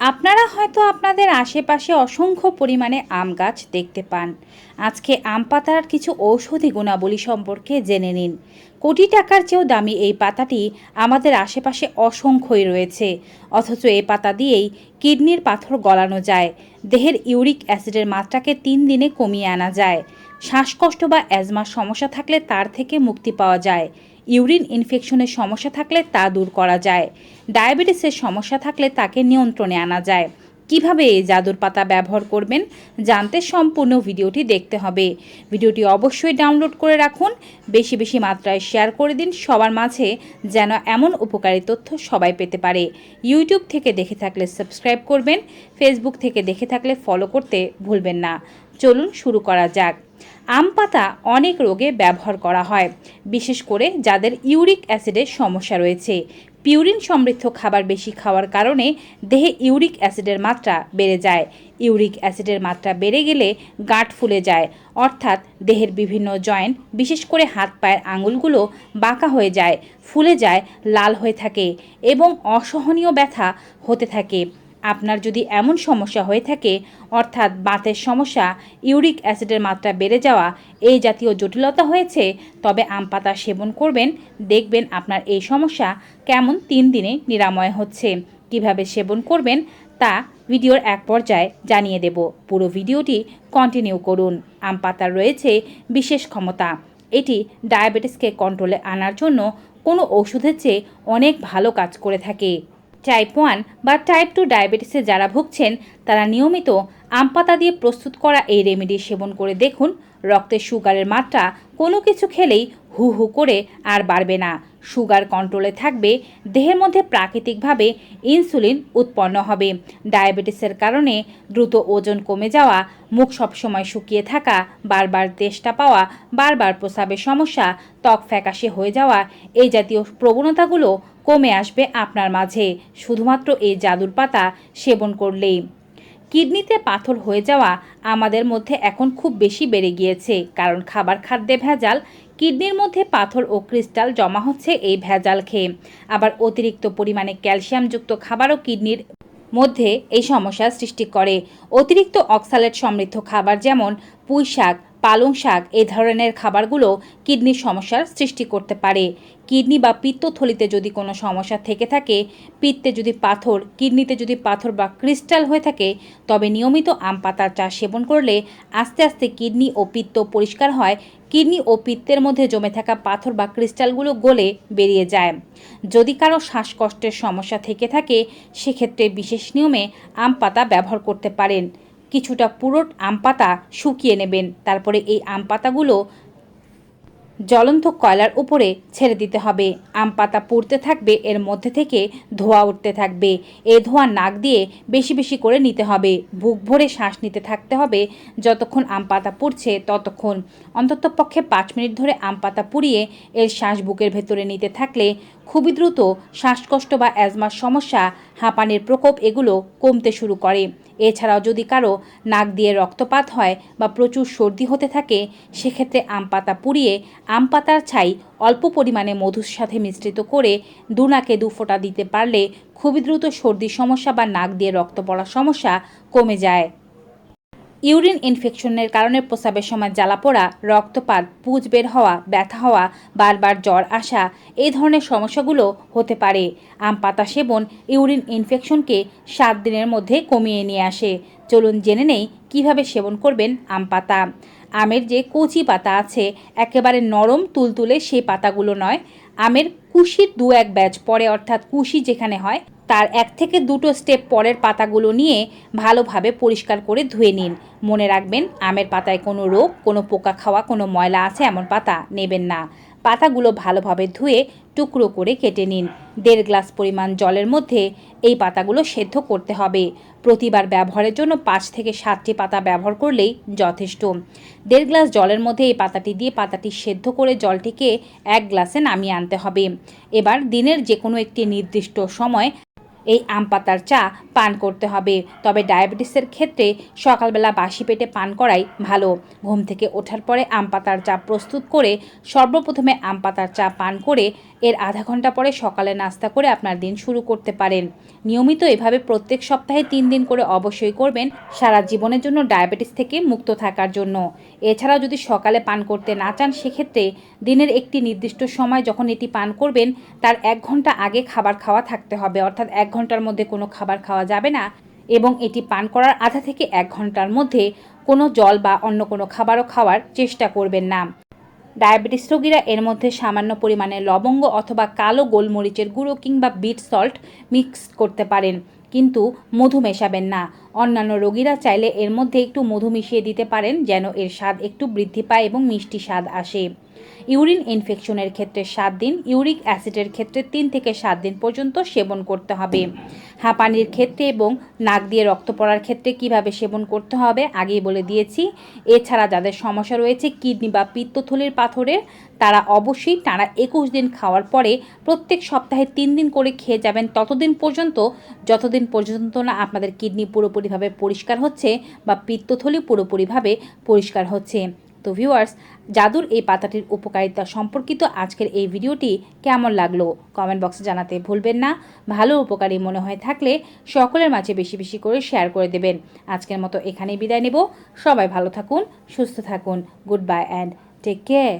আপনারা হয়তো আপনাদের আশেপাশে অসংখ্য পরিমাণে আম গাছ দেখতে পান। আজকে আম পাতার কিছু ঔষধি গুণাবলী সম্পর্কে জেনে নিন। কোটি টাকার চেয়েও দামি এই পাতাটি আমাদের আশেপাশে অসংখ্যই রয়েছে। অথচ এই পাতা দিয়েই কিডনির পাথর গলানো যায়। দেহের ইউরিক অ্যাসিডের মাত্রাকে তিন দিনে কমিয়ে আনা যায়। শ্বাসকষ্ট বা অ্যাজমার সমস্যা থাকলে তার থেকে মুক্তি পাওয়া যায়। ইউরিন ইনফেকশনের সমস্যা থাকলে তা দূর করা যায়। ডায়াবেটিসের সমস্যা থাকলে তাকে নিয়ন্ত্রণে আনা যায়। কীভাবে জাদুর পাতা ব্যবহার করবেন জানতে সম্পূর্ণ ভিডিওটি দেখতে হবে। ভিডিওটি অবশ্যই ডাউনলোড করে রাখুন, বেশি বেশি মাত্রায় শেয়ার করে দিন, সবার মাঝে যেন এমন উপকারী তথ্য সবাই পেতে পারে। ইউটিউব থেকে দেখে থাকলে সাবস্ক্রাইব করবেন ফেসবুক থেকে দেখে থাকলে ফলো করতে ভুলবেন না। চলুন শুরু করা যাক। আম পাতা অনেক রোগে ব্যবহার করা হয়, বিশেষ করে যাদের ইউরিক অ্যাসিডের সমস্যা রয়েছে। পিউরিন সমৃদ্ধ খাবার বেশি খাওয়ার কারণে দেহে ইউরিক অ্যাসিডের মাত্রা বেড়ে যায়। ইউরিক অ্যাসিডের মাত্রা বেড়ে গেলে গাঁট ফুলে যায়, অর্থাৎ দেহের বিভিন্ন জয়েন্ট, বিশেষ করে হাত পায়ের আঙুলগুলো বাঁকা হয়ে যায়, ফুলে যায়, লাল হয়ে থাকে এবং অসহনীয় ব্যথা হতে থাকে। আপনার যদি এমন সমস্যা হয়ে থাকে, অর্থাৎ বাতের সমস্যা, ইউরিক অ্যাসিডের মাত্রা বেড়ে যাওয়া, এই জাতীয় জটিলতা হয়েছে, তবে আম পাতা সেবন করবেন, দেখবেন আপনার এই সমস্যা কেমন তিন দিনে নিরাময় হচ্ছে। কীভাবে সেবন করবেন, তা ভিডিওর এক পর্যায়ে জানিয়ে দেব। পুরো ভিডিওটি কন্টিনিউ করুন। আম পাতার রয়েছে বিশেষ ক্ষমতা। এটি ডায়াবেটিসকে কন্ট্রোলে আনার জন্য কোনো ওষুধের চেয়ে অনেক ভালো কাজ করে থাকে। টাইপ ওয়ান বা টাইপ টু ডায়াবেটিসে যারা ভুগছেন, তারা নিয়মিত আম পাতা দিয়ে প্রস্তুত করা এই রেমেডি সেবন করে দেখুন। রক্তে সুগারের মাত্রা কোনো কিছু খেলেই হু হু করে আর বাড়বে না। সুগার কন্ট্রোলে থাকবে, দেহের মধ্যে প্রাকৃতিকভাবে ইনসুলিন উৎপন্ন হবে। ডায়াবেটিসের কারণে দ্রুত ওজন কমে যাওয়া, মুখ সবসময় শুকিয়ে থাকা, বারবার তেষ্টা পাওয়া, বারবার প্রস্রাবের সমস্যা, ত্বক ফ্যাকাশে হয়ে যাওয়া, এই জাতীয় প্রবণতাগুলো কমে আসবে আপনার মাঝে। শুধুমাত্র এই জাদুর পাতা সেবন করলেই। কিডনিতে পাথর হয়ে যাওয়া আমাদের মধ্যে এখন খুব বেশি বেড়ে গিয়েছে, কারণ খাবার খাদ্যে ভেজাল, কিডনির মধ্যে পাথর ও ক্রিস্টাল জমা হচ্ছে এই ভেজাল খেয়ে। আবার অতিরিক্ত পরিমাণে ক্যালসিয়ামযুক্ত খাবারও কিডনির মধ্যে এই সমস্যার সৃষ্টি করে। অতিরিক্ত অক্সালেট সমৃদ্ধ খাবার যেমন পুঁই শাক পালং শাক, এ ধরনের খাবারগুলো কিডনির সমস্যার সৃষ্টি করতে পারে। কিডনি বা পিত্তথলিতে যদি কোনো সমস্যা থেকে থাকে, পিত্তে যদি পাথর, কিডনিতে যদি পাথর বা ক্রিস্টাল হয়ে থাকে, তবে নিয়মিত আম পাতার চা সেবন করলে আস্তে আস্তে কিডনি ও পিত্ত পরিষ্কার হয়। কিডনি ও পিত্তের মধ্যে জমে থাকা পাথর বা ক্রিস্টালগুলো গলে বেরিয়ে যায়। যদি কারও শ্বাসকষ্টের সমস্যা থেকে থাকে, সেক্ষেত্রে বিশেষ নিয়মে আম পাতা ব্যবহার করতে পারেন। কিছুটা পুরো আম পাতা শুকিয়ে নেবেন। তারপরে এই আম পাতাগুলো জ্বলন্ত কয়লার উপরে ছেড়ে দিতে হবে। আম পাতা পুড়তে থাকবে, এর মধ্যে থেকে ধোঁয়া উঠতে থাকবে। এই ধোঁয়া নাক দিয়ে বেশি বেশি করে নিতে হবে। বুক ভরে শ্বাস নিতে থাকতে হবে। যতক্ষণ আম পাতা পুড়ছে ততক্ষণ। অন্তত পক্ষে পাঁচ মিনিট ধরে আম পাতা পুড়িয়ে এর শ্বাস বুকের ভেতরে নিতে থাকলে খুবই দ্রুত শ্বাসকষ্ট বা অ্যাজমার সমস্যা, হাঁপানির প্রকোপ এগুলো কমতে শুরু করে। এছাড়াও যদি কারও নাক দিয়ে রক্তপাত হয় বা প্রচুর সর্দি হতে থাকে, সেক্ষেত্রে আম পাতা পুড়িয়ে আম পাতার ছাই অল্প পরিমাণে মধুর সাথে মিশ্রিত করে দু নাকে দু ফোঁটা দিতে পারলে খুবই দ্রুত সর্দির সমস্যা বা নাক দিয়ে রক্ত পড়ার সমস্যা কমে যায়। ইউরিন ইনফেকশনের কারণে প্রস্রাবের সময় জ্বালা পোড়া, রক্তপাত, পুজ বের হওয়া, ব্যথা হওয়া, বারবার জ্বর আসা, এই ধরনের সমস্যাগুলো হতে পারে। আম, পাতা সেবন ইউরিন ইনফেকশনকে সাত দিনের মধ্যে কমিয়ে নিয়ে আসে। চলুন জেনে নেই কীভাবে সেবন করবেন আম, পাতা। আমের যে কচি পাতা আছে, একেবারে নরম, তুলতুলে সেই পাতাগুলো নয় আমের কুশির দু এক ব্যাচ পরে, অর্থাৎ কুশি যেখানে হয়, তার এক থেকে দুটো স্টেপ পরের পাতাগুলো নিয়ে ভালোভাবে পরিষ্কার করে ধুয়ে নিন। মনে রাখবেন, আমের পাতায় কোনো রোগ, কোনো পোকা খাওয়া, কোনো ময়লা আছে, এমন পাতা নেবেন না। পাতাগুলো ভালোভাবে ধুয়ে টুকরো করে কেটে নিন। দেড় গ্লাস পরিমাণ জলের মধ্যে এই পাতাগুলো সেদ্ধ করতে হবে। প্রতিবার ব্যবহারের জন্য পাঁচ থেকে সাতটি পাতা ব্যবহার করলেই যথেষ্ট। দেড় গ্লাস জলের মধ্যে এই পাতাটি দিয়ে পাতাটি সেদ্ধ করে জলটিকে এক গ্লাসে নামিয়ে আনতে হবে। এবার দিনের যে কোনো একটি নির্দিষ্ট সময় এই আম পাতার চা পান করতে হবে। তবে ডায়াবেটিসের ক্ষেত্রে সকালবেলা বাসি পেটে পান করাই ভালো। ঘুম থেকে ওঠার পরে আম পাতার চা প্রস্তুত করে সর্বপ্রথমে আম পাতার চা পান করে এর আধা ঘণ্টা পরে সকালে নাস্তা করে আপনার দিন শুরু করতে পারেন। নিয়মিত এভাবে প্রত্যেক সপ্তাহে তিন দিন করে অবশ্যই করবেন সারা জীবনের জন্য ডায়াবেটিস থেকে মুক্ত থাকার জন্য। এছাড়াও যদি সকালে পান করতে না চান, সেক্ষেত্রে দিনের একটি নির্দিষ্ট সময় যখন এটি পান করবেন, তার এক ঘণ্টা আগে খাবার খাওয়া থাকতে হবে। অর্থাৎ এক ঘণ্টার মধ্যে কোনো খাবার খাওয়া যাবে না এবং এটি পান করার আধা থেকে এক ঘণ্টার মধ্যে কোনো জল বা অন্য কোনো খাবারও খাওয়ার চেষ্টা করবেন না। ডায়াবেটিস রোগীরা এর মধ্যে সামান্য পরিমাণে লবঙ্গ অথবা কালো গোলমরিচের গুঁড়ো কিংবা বিট সল্ট মিক্স করতে পারেন। কিন্তু মধু মেশাবেন না। অন্যান্য রোগীরা চাইলে এর মধ্যে একটু মধু মিশিয়ে দিতে পারেন যেন এর স্বাদ একটু বৃদ্ধি পায় এবং মিষ্টি স্বাদ আসে। ইউরিন ইনফেকশনের ক্ষেত্রে সাত দিন, ইউরিক অ্যাসিডের ক্ষেত্রে তিন থেকে সাত দিন পর্যন্ত সেবন করতে হবে। হাঁপানির ক্ষেত্রে এবং নাক দিয়ে রক্ত পড়ার ক্ষেত্রে কীভাবে সেবন করতে হবে আগেই বলে দিয়েছি। এছাড়া যাদের সমস্যা রয়েছে, কিডনি বা পিত্তথলির পাথরের তারা অবশ্যই টানা একুশ দিন খাওয়ার পরে প্রত্যেক সপ্তাহে তিন দিন করে খেয়ে যাবেন। ততদিন পর্যন্ত, যতদিন পর্যন্ত না আপনাদের কিডনি পুরোপুরিভাবে পরিষ্কার হচ্ছে বা পিত্তথলি পুরোপুরিভাবে পরিষ্কার হচ্ছে। তো ভিউয়ার্স জাদুর এই পাতাটির উপকারিতা সম্পর্কিত আজকের এই ভিডিওটি কেমন লাগল কমেন্ট বক্সে জানাতে ভুলবেন না। ভালো উপকারী মনে হয়ে থাকলে সকলের মাঝে বেশি বেশি করে শেয়ার করে দেবেন। আজকের মতো এখানেই বিদায় নেব। সবাই ভালো থাকুন, সুস্থ থাকুন। Good bye and take care